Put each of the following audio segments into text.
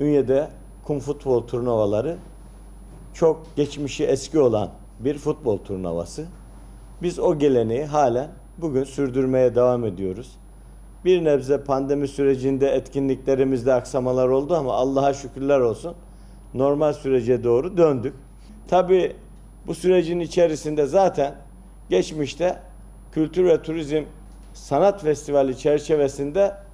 Ünye'de kum futbol turnuvaları çok geçmişi eski olan bir futbol turnuvası. Biz o geleneği halen bugün sürdürmeye devam ediyoruz. Bir nebze pandemi sürecinde etkinliklerimizde aksamalar oldu ama Allah'a şükürler olsun normal sürece doğru döndük. Tabii bu sürecin içerisinde zaten geçmişte Kültür ve Turizm Sanat Festivali çerçevesinde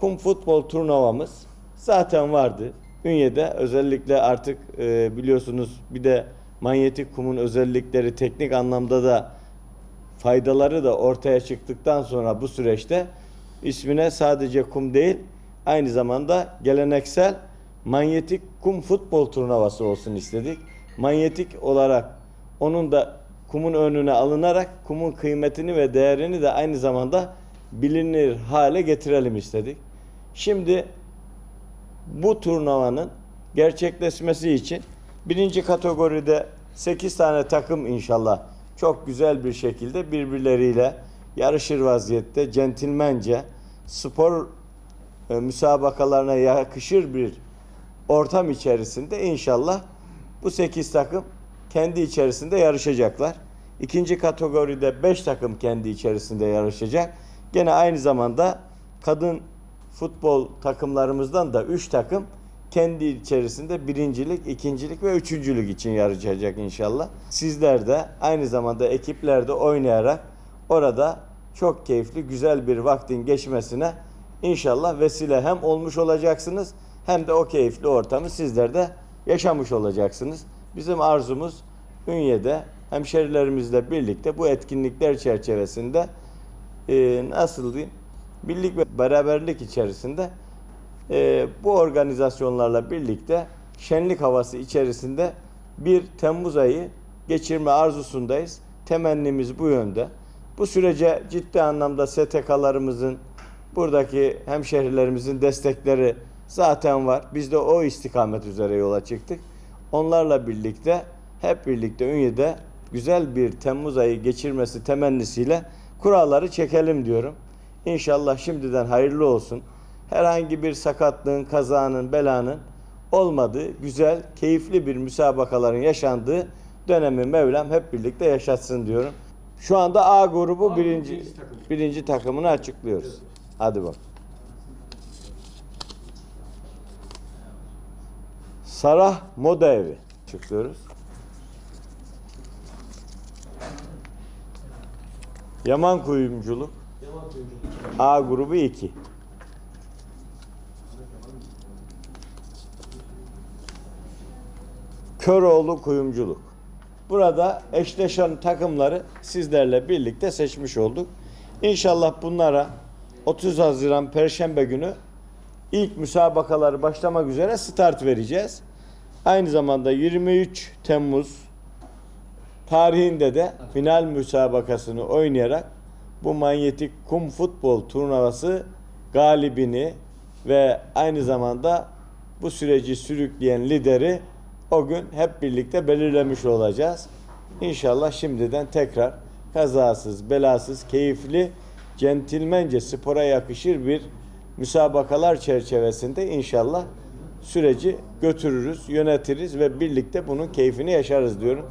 kum futbol turnuvamız zaten vardı. Ünye'de özellikle artık e, biliyorsunuz bir de manyetik kumun özellikleri teknik anlamda da faydaları da ortaya çıktıktan sonra bu süreçte ismine sadece kum değil aynı zamanda geleneksel manyetik kum futbol turnuvası olsun istedik. Manyetik olarak onun da kumun önüne alınarak kumun kıymetini ve değerini de aynı zamanda bilinir hale getirelim istedik. Şimdi bu turnuvanın gerçekleşmesi için birinci kategoride 8 tane takım inşallah çok güzel bir şekilde birbirleriyle yarışır vaziyette centilmence spor e, müsabakalarına yakışır bir ortam içerisinde inşallah bu 8 takım kendi içerisinde yarışacaklar. İkinci kategoride 5 takım kendi içerisinde yarışacak. Gene aynı zamanda kadın futbol takımlarımızdan da 3 takım kendi içerisinde birincilik, ikincilik ve üçüncülük için yarışacak inşallah. Sizler de aynı zamanda ekiplerde oynayarak orada çok keyifli, güzel bir vaktin geçmesine inşallah vesile hem olmuş olacaksınız hem de o keyifli ortamı sizler de yaşamış olacaksınız. Bizim arzumuz Ünye'de hemşerilerimizle birlikte bu etkinlikler çerçevesinde e, nasıl diyeyim birlik ve beraberlik içerisinde e, bu organizasyonlarla birlikte şenlik havası içerisinde bir Temmuz ayı geçirme arzusundayız. Temennimiz bu yönde. Bu sürece ciddi anlamda STK'larımızın, buradaki hemşehrilerimizin destekleri zaten var. Biz de o istikamet üzere yola çıktık. Onlarla birlikte hep birlikte Ünye'de güzel bir Temmuz ayı geçirmesi temennisiyle kuralları çekelim diyorum. İnşallah şimdiden hayırlı olsun. Herhangi bir sakatlığın, kazanın, belanın olmadığı, güzel, keyifli bir müsabakaların yaşandığı dönemi Mevlam hep birlikte yaşatsın diyorum. Şu anda A grubu A birinci, birinci takım. birinci takımını açıklıyoruz. Hadi bak. Sarah Moda Evi açıklıyoruz. Yaman Kuyumculuk. A grubu 2. Köroğlu Kuyumculuk. Burada eşleşen takımları sizlerle birlikte seçmiş olduk. İnşallah bunlara 30 Haziran Perşembe günü ilk müsabakaları başlamak üzere start vereceğiz. Aynı zamanda 23 Temmuz tarihinde de final müsabakasını oynayarak bu manyetik kum futbol turnuvası galibini ve aynı zamanda bu süreci sürükleyen lideri o gün hep birlikte belirlemiş olacağız. İnşallah şimdiden tekrar kazasız, belasız, keyifli, centilmence spora yakışır bir müsabakalar çerçevesinde inşallah süreci götürürüz, yönetiriz ve birlikte bunun keyfini yaşarız diyorum.